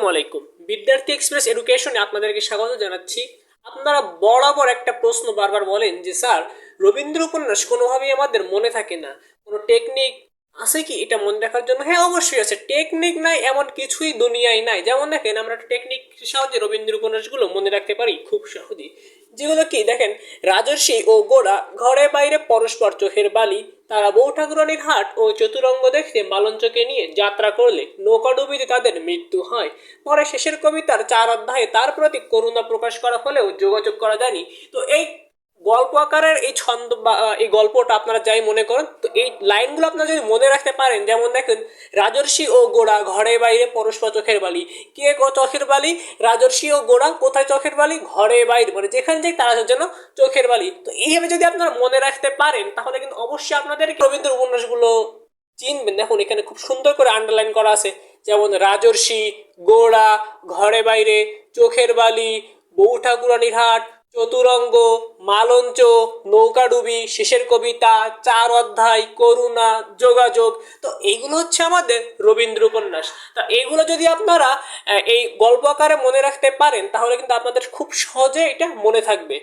আসসালামু আলাইকুম। বিদ্যার্থী এক্সপ্রেস এডুকেশনে আপনাদেরকে স্বাগত জানাচ্ছি। আপনারা বরাবর একটা প্রশ্ন বারবার বলেন যে, স্যার, রবীন্দ্র উপন্যাস কোনোভাবেই আমাদের মনে থাকে না। কোনো টেকনিক আছে কি? এটা মনে রাখার জন্য? হ্যাঁ অবশ্যই আছে। টেকনিক নাই, এমন কিছুই দুনিয়ায় নাই। যেমন দেখেন, আমরা টেকনিক সাহায্যে রবীন্দ্র উপন্যাসগুলো মনে রাখতে পারি খুব সহজেই। যেগুলো কি? দেখেন, রাজর্ষি ও গোড়া ঘরে বাইরে পরস্পর চোখের বালি, তারা বউ ঠাকুরানির হাট ও চতুরঙ্গ দেখতে মালঞ্চকে নিয়ে যাত্রা করলে নৌকা নৌকাডুবিতে তাদের মৃত্যু হয়। পরে শেষের কবিতার চার অধ্যায়ে তার প্রতি করুণা প্রকাশ করা হলেও যোগাযোগ করা যায়নি। তো এই গল্প আকারের এই ছন্দ বা এই গল্পটা আপনারা যাই মনে করেন, তো এই লাইনগুলো আপনারা যদি মনে রাখতে পারেন, যেমন দেখেন, রাজর্ষি ও গোড়া ঘরে বাইরে পরস্পর চোখের বালি। কে চোখের বালি? রাজর্ষি ও গোড়া কোথায় চোখের বালি? ঘরে বাইরে মানে যেখানে যাই তারা যেন চোখের বালি। তো এইভাবে যদি আপনারা মনে রাখতে পারেন, তাহলে কিন্তু অবশ্যই আপনাদের রবীন্দ্র উপন্যাসগুলো চিনবেন। দেখুন, এখানে খুব সুন্দর করে আন্ডারলাইন করা আছে, যেমন, রাজর্ষি গোড়া ঘরে বাইরে, চোখের বালি বউ ঠাকুরানির হাট চতুরঙ্গ, মালঞ্চ, নৌকাডুবি, শেষের কবিতা, চার অধ্যায়, করুণা, যোগাযোগ। তো এইগুলো হচ্ছে আমাদের রবীন্দ্র উপন্যাস তা এগুলো যদি আপনারা এই গল্প আকারে মনে রাখতে পারেন, তাহলে কিন্তু আপনাদের খুব সহজে এটা মনে থাকবে।